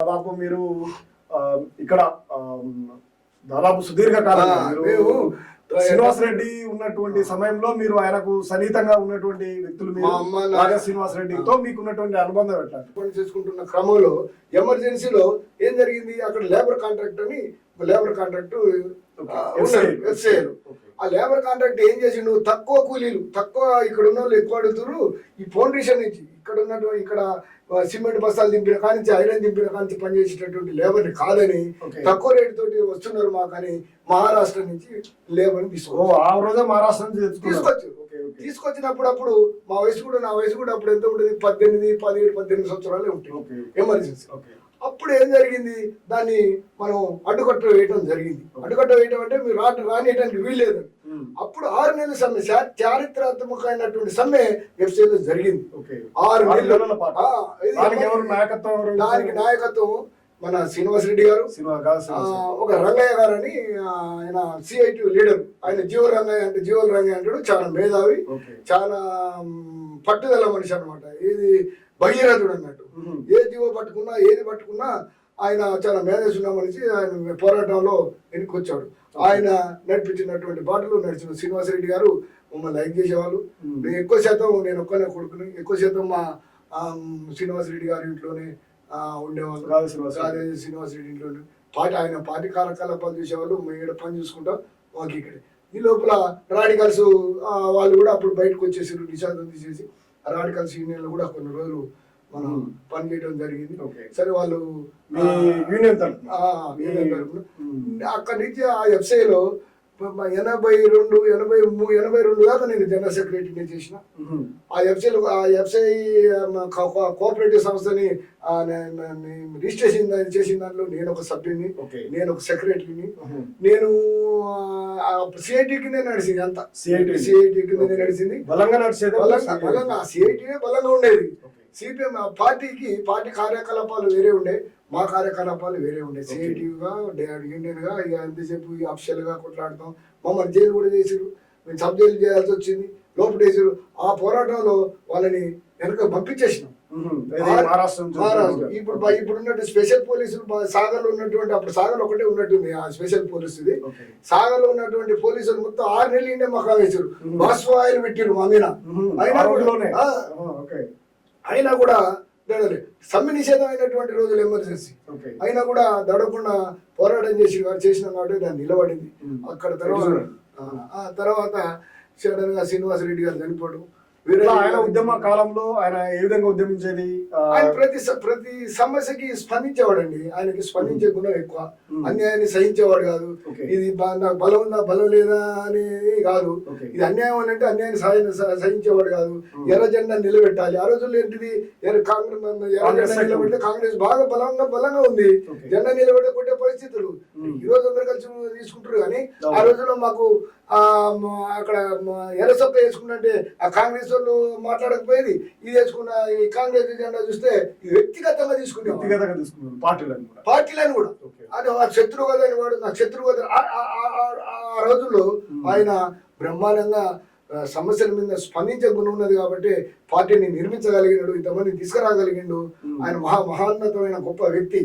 దాదాపు మీరు ఇక్కడ దాదాపు సుదీర్ఘ కాలం మీరు శ్రీనివాస్ రెడ్డి ఉన్నటువంటి సమయంలో మీరు ఆయనకు సన్నిహితంగా ఉన్నటువంటి వ్యక్తులు మీరు రాజా శ్రీనివాస్ రెడ్డితో మీకు ఉన్నటువంటి అనుబంధం ఎట్లా? చేసుకుంటున్న క్రమంలో ఎమర్జెన్సీలో ఏం జరిగింది? అక్కడ లేబర్ కాంట్రాక్ట్ అని లేబర్ కాంట్రాక్ట్ ఎస్ఐలు ఆ లేబర్ కాంట్రాక్ట్ ఏం చేసిండు తక్కువ కూలీలు తక్కువ ఇక్కడ ఉన్న వాళ్ళు ఎక్కువ అడుగుతారు ఈ ఫౌండేషన్ నుంచి ఇక్కడ ఉన్నటువంటి ఇక్కడ సిమెంట్ బస్తాలు దింపిన కానించి ఐరన్ దింపిన కానించి పనిచేసేటటువంటి లేబర్ని కాదని. తక్కువ రేటు తోటి వస్తున్నారు మాకని మహారాష్ట్ర నుంచి లేబర్ని తీసుకో ఆ రోజే మహారాష్ట్ర నుంచి ఓకే. తీసుకొచ్చినప్పుడు అప్పుడు మా వయసు కూడా నా వయసు కూడా అప్పుడు ఎంత ఉంటుంది పద్దెనిమిది పదిహేడు పద్దెనిమిది సంవత్సరాలే ఉంటాయి. Emergency okay. అప్పుడు ఏం జరిగింది? దాన్ని మనం అడ్డుకట్ట వేయటం జరిగింది. అడ్డుకట్ట వేయటం అంటే మీరు రాట రానియడానికి వీల్లేదు. అప్పుడు ఆరు నెలల సమ్మె చారిత్రాత్మకమైనటువంటి సమ్మె వెబ్సైట్ జరిగింది. ఆరు నెలల. దానికి నాయకత్వం మన శ్రీనివాస్ రెడ్డి గారు. ఒక రంగయ్య గారు అని ఆయన సిఐటి లీడర్. ఆయన జీవ రంగయ్య అంటే జీవల రంగయ్య అంటాడు. చాలా మేధావి. చాలా పట్టుదల మనిషి అనమాట ఇది భగీరథుడు అన్నట్టు. ఏ జీవో పట్టుకున్నా ఏది పట్టుకున్నా ఆయన చాలా ఉన్న మనిషి ఆయన పోరాటంలో వెనుకొచ్చాడు. ఆయన నడిపించినటువంటి బాటలు నడిచిన శ్రీనివాసరెడ్డి గారు మమ్మల్ని లైక్ చేసేవాళ్ళు. నేను ఎక్కువ శాతం నేను ఒక్కనే కొడుకుని ఎక్కువ శాతం మా శ్రీనివాసరెడ్డి గారి ఇంట్లోనే ఉండేవాళ్ళు. శ్రీనివాసరెడ్డి. ఇంట్లోనే. పార్టీ ఆయన పార్టీ కార్యకలాపాలు చూసేవాళ్ళు. మేము ఇక్కడ పని చూసుకుంటాం మాకు ఇక్కడ ఈ లోపల రాడికల్స్ వాళ్ళు కూడా అప్పుడు బయటకు వచ్చేసారు నిషాదం తీసేసి. రాడికల్స్ యూనియన్లో కూడా కొన్ని రోజులు మనం. పని చేయడం జరిగింది. సరే వాళ్ళు యూనియన్ తరఫున యూనియన్. అక్కడి నుంచి ఆ ఎఫ్సైలో ఎనభై రెండు ఎనభై మూ- ఎనభై రెండు దాకా నేను జనరల్ సెక్రటరీని చేసిన. ఆ ఎఫ్సైలో ఆ ఎఫ్సై కోఆపరేటివ్ సంస్థని రిజిస్ట్రేషన్ చేసిన దాంట్లో నేను ఒక సభ్యుని ఓకే. నేను ఒక సెక్రటరీని. నేను సిఐటి కింద నడిచింది అంతా CIT. సిఐటి కింద నడిచింది బలంగా నడిచేది బలంగా బలంగా సిఐటినే బలంగా ఉండేది. సిపిఎం పార్టీకి పార్టీ కార్యకలాపాలు వేరే ఉండే మా కార్యకలాపాలు వేరే ఉండే. సిఐటిగా యూనియన్గా ఇక ఎంతసేపు అఫిషియల్గా కొట్లాడతాం మమ్మల్ని జైలు కూడా చేసారు మేము సబ్ జైలు చేయాల్సి వచ్చింది. లోపటేసారు ఆ పోరాటంలో వాళ్ళని వెనక పంపించేసినాం. ఇప్పుడు ఇప్పుడు ఉన్నట్టు స్పెషల్ పోలీసులు బ- సాగర్లో ఉన్నటువంటి అప్పుడు సాగర్ ఒకటే ఉన్నట్టుంది ఆ స్పెషల్ పోలీస్ ఇది ఓకే. సాగర్లో ఉన్నటువంటి పోలీసులు మొత్తం ఆరు నెలలు మాకు వేసారు ఆయిల్ పెట్టారు మా మీద. అయినా అయినా కూడా దడలే సమ్మె నిషేధం అయినటువంటి రోజులు ఎమర్జెన్సీ అయినా కూడా దడకుండా పోరాటం చేసి చేసిన కాబట్టి దాన్ని నిలబడింది. అక్కడ తర్వాత తర్వాత సడన్గా శ్రీనివాస రెడ్డి గారు చనిపోవడం ఆయన ఉద్యమ కాలంలో ఆయన ఏ విధంగా ఉద్యమించేది ఆయన ప్రతి ప్రతి సమస్యకి స్పందించేవాడండి ఆయనకి స్పందించే గుణం ఎక్కువ. అన్యాయాన్ని సహించేవాడు కాదు. ఇది నాకు బలం ఉందా బలం లేదా అనేది కాదు. ఇది అన్యాయం అని అంటే అన్యాయాన్ని సహించేవాడు కాదు. ఎర్ర జెండా నిలబెట్టాలి ఆ రోజుల్లో ఏంటిది కాంగ్రెస్ ఎర్ర కాంగ్రెస్ జెండా నిలబెడితే కాంగ్రెస్ బాగా బలంగా బలంగా ఉంది. జెండా నిలబెట్టే కొట్టే పరిస్థితులు. ఈ రోజు అందరు కలిసి తీసుకుంటారు కానీ. ఆ రోజుల్లో మాకు అక్కడ మ- ఎర్ర సొక్క వేసుకుంటే ఆ కాంగ్రెస్ వాళ్ళు మాట్లాడకపోయేది. ఇది వేసుకున్న ఈ కాంగ్రెస్ జెండా చూస్తే వ్యక్తిగతంగా తీసుకునే వ్యక్తిగతంగా తీసుకున్నారు. పార్టీలను కూడా. పార్టీలను కూడా. అది ఆ అని వాడు నా శత్రువు కదా ఆ- రోజుల్లో. ఆయన బ్రహ్మాండంగా సమస్యల మీద స్పందించే గుణం ఉన్నది కాబట్టి పార్టీని నిర్మించగలిగినాడు ఇంతమంది తీసుకురాగలిగిండు. ఆయన మహా మహాన్నతమైన గొప్ప వ్యక్తి.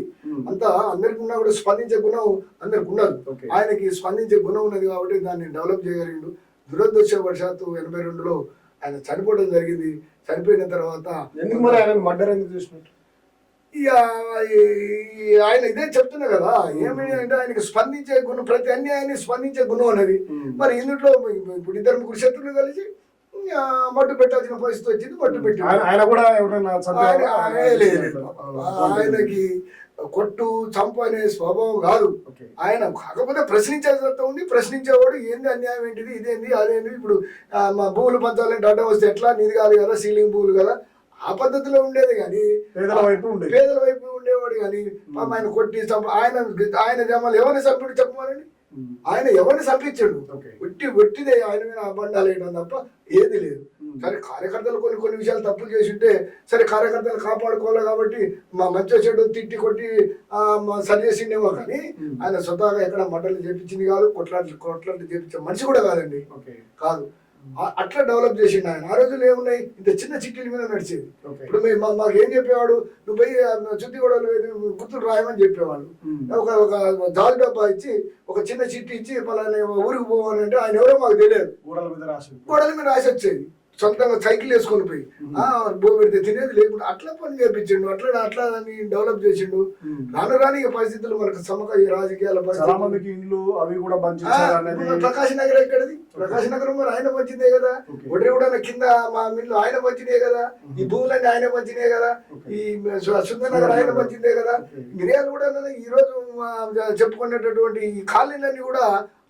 అంతా అందరికి ఉన్నా కూడా స్పందించే గుణం అందరికి ఉండదు. ఆయనకి స్పందించే గుణం ఉన్నది కాబట్టి దాన్ని డెవలప్ చేయగలిగిండు దురదృష్టవశాత్తు ఎనభై రెండులో ఆయన చనిపోవడం జరిగింది చనిపోయిన తర్వాత ఎందుకు మరి ఆయన మర్డర్ ఎందుకు చేసినట్టు ఇక ఆయన ఇదే చెప్తున్నా కదా ఏమి అంటే ఆయనకి స్పందించే గుణం ప్రతి అన్యాయాన్ని స్పందించే గుణం అనేది. మరి ఇందులో ఇప్పుడు ఇద్దరు ముగ్గురు శత్రువులు కలిసి మట్టు పెట్టాల్సిన పరిస్థితి వచ్చింది మట్టు పెట్టి ఆయన కూడా ఆయనకి కొట్టు చంపు అనే స్వభావం కాదు. ఆయన కాకపోతే ప్రశ్నించేదంతా ఉంది ప్రశ్నించేవాడు ఏంది అన్యాయం ఏంటిది ఇదేంది అదేంది ఇప్పుడు మా భూములు పంచాలంటే అడ్డం వస్తే ఎట్లా నీది కాదు కదా సీలింగ్ భూములు కదా ఆ పద్ధతిలో ఉండేది కానీ పేదల వైపు. పేదల వైపు ఉండేవాడు కానీ ఆయన కొట్టి ఆయన ఆయన జమాలు ఎవరిని చంపుడు చెప్పమనండి. ఆయన ఎవరిని చంపించాడు. ఒట్టి ఒట్టిదే ఆయన మీద అబండాలు వేయడం తప్ప ఏది లేదు. సరే కార్యకర్తలు కొన్ని కొన్ని విషయాలు తప్పులు చేసి ఉంటే సరే కార్యకర్తలు కాపాడుకోవాలి కాబట్టి మా మంచి చెడు తిట్టి కొట్టి ఆ, మా సరి చేసిండేమో కానీ. ఆయన స్వతహాగా ఎక్కడ మంటలు చేపించింది కాదు కొట్లాట్లు కొట్లాట్లు చేపించే మనిషి కూడా కాదండి ఓకే. కాదు అట్లా డెవలప్ చేసిండు ఆయన. ఆ రోజుల్లో ఏమున్నాయి? ఇంత చిన్న చిట్టీల మీద నడిచేది. ఇప్పుడు మాకు ఏం చెప్పేవాడు? నువ్వు పోయి చుట్టి కూడా గుర్తులు రాయమని చెప్పేవాడు ఉమ్. ఒక ఒక జాలి డబ్బా ఇచ్చి ఒక చిన్న చిట్టి ఇచ్చి పలానా ఊరికి పోవాలని అంటే ఆయన ఎవరో మాకు తెలియదు. గోడల మీద రాసి గోడల మీద రాసి వచ్చేది. సొంతంగా సైకిల్ వేసుకొని పోయి ఆ బో పెడితే తినేది లేకుండా అట్లా పని చేపించిండు అట్లా అట్లా దాన్ని డెవలప్ చేసిండు. రాను రాని పరిస్థితులు మనకు సమక ఈ రాజకీయాల చాలా మందికి ఇండ్లు అవి కూడా ప్రకాశ్ నగర్ ఎక్కడది? ప్రకాశ్ నగరం మరి ఆయన పంచిందే కదా. ఓకే. ఒడ్రి కూడా కింద మా మిల్లు ఆయన పంచినే కదా. ఈ భూములన్నీ ఆయన పంచినే కదా. ఈ సుందర నగర్ ఆయన పంచిందే కదా. మిరియాలు కూడా ఈ రోజు చెప్పుకునేటటువంటి ఈ కాలనీలన్నీ కూడా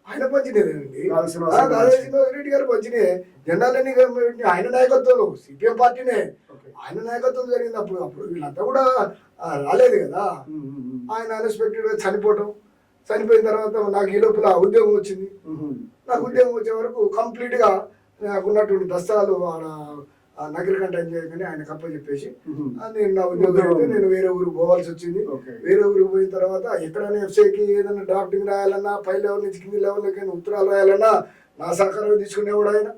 ఆయన పంచినేదండి గాలి శ్రీనివాస్ రెడ్డి గాలి శ్రీనివాస్ రెడ్డి గారు పంచినే. జెండాలన్నీ ఆయన నాయకత్వంలో సిపిఎం పార్టీనే. ఆయన నాయకత్వం జరిగింది అప్పుడు అప్పుడు వీళ్ళంతా కూడా రాలేదు కదా. ఆయన అన్ఎక్స్పెక్టెడ్గా చనిపోవటం. చనిపోయిన తర్వాత నాకు ఈ లోపల ఉద్యోగం వచ్చింది. నాకు ఉద్యోగం వచ్చే వరకు కంప్లీట్గా నాకు ఉన్నటువంటి దస్తాలు ఆడ నగరికంట చేయగానే ఆయన కప్ప చెప్పేసి. నేను నా ఉద్యోగం అయితే నేను వేరే ఊరికి పోవాల్సి వచ్చింది. వేరే ఊరికి పోయిన తర్వాత ఎక్కడైనా ఎఫ్సీకి ఏదైనా డ్రాఫ్టింగ్ రాయాలన్నా పై లెవెల్ నుంచి కింది లెవెల్కి ఉత్తరాలు రాయాలన్నా నా సహకారం తీసుకునేవాడు ఆయన.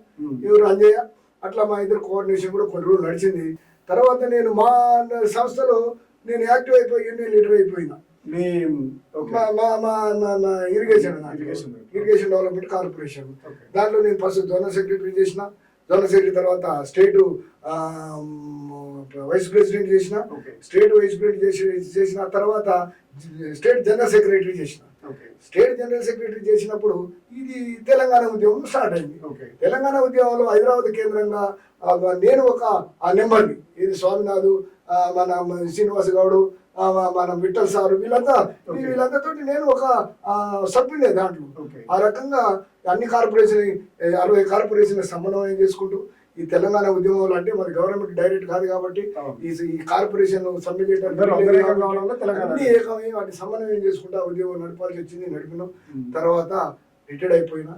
ఎవరు అంజయ్య అట్లా మా ఇద్దరు కోఆర్డినేషన్ కూడా కొన్ని రోజులు నడిచింది తర్వాత నేను మా సంస్థలో నేను యాక్టివ్ అయిపోయి యూనియన్ లీడర్ అయిపోయినా ఇరిగేషన్ ఇరిగేషన్. Development corporation. దాంట్లో నేను ఫస్ట్ జోనల్ సెక్రటరీ చేసిన జోనల్ సెక్రటరీ తర్వాత స్టేట్ వైస్ ప్రెసిడెంట్ చేసిన. స్టేట్ వైస్ ప్రెసిడెంట్ చేసి చేసిన తర్వాత స్టేట్ జనరల్ సెక్రటరీ చేసిన. స్టేట్ జనరల్ సెక్రటరీ చేసినప్పుడు ఇది తెలంగాణ ఉద్యమం స్టార్ట్ అయింది. తెలంగాణ ఉద్యమంలో హైదరాబాద్ కేంద్రంగా నేను ఒక ఆ నెంబర్ని ఇది స్వామినాథు మన శ్రీనివాస్ గౌడు మన విఠల్ సారు వీళ్ళంతా. వీళ్ళందరితో నేను ఒక సభ్యునే దాంట్లో. ఆ రకంగా అన్ని కార్పొరేషన్ అరవై కార్పొరేషన్ సమన్వయం చేసుకుంటూ ఈ తెలంగాణ ఉద్యమంలో అంటే మరి గవర్నమెంట్ డైరెక్ట్ కాదు కాబట్టి. ఈ కార్పొరేషన్ సమ్మె అన్ని ఏకమై వాటి సమన్వయం చేసుకుంటూ ఉద్యమం నడపాల్సి వచ్చింది నడిపినాం Hmm. తర్వాత రిటైర్డ్ అయిపోయినా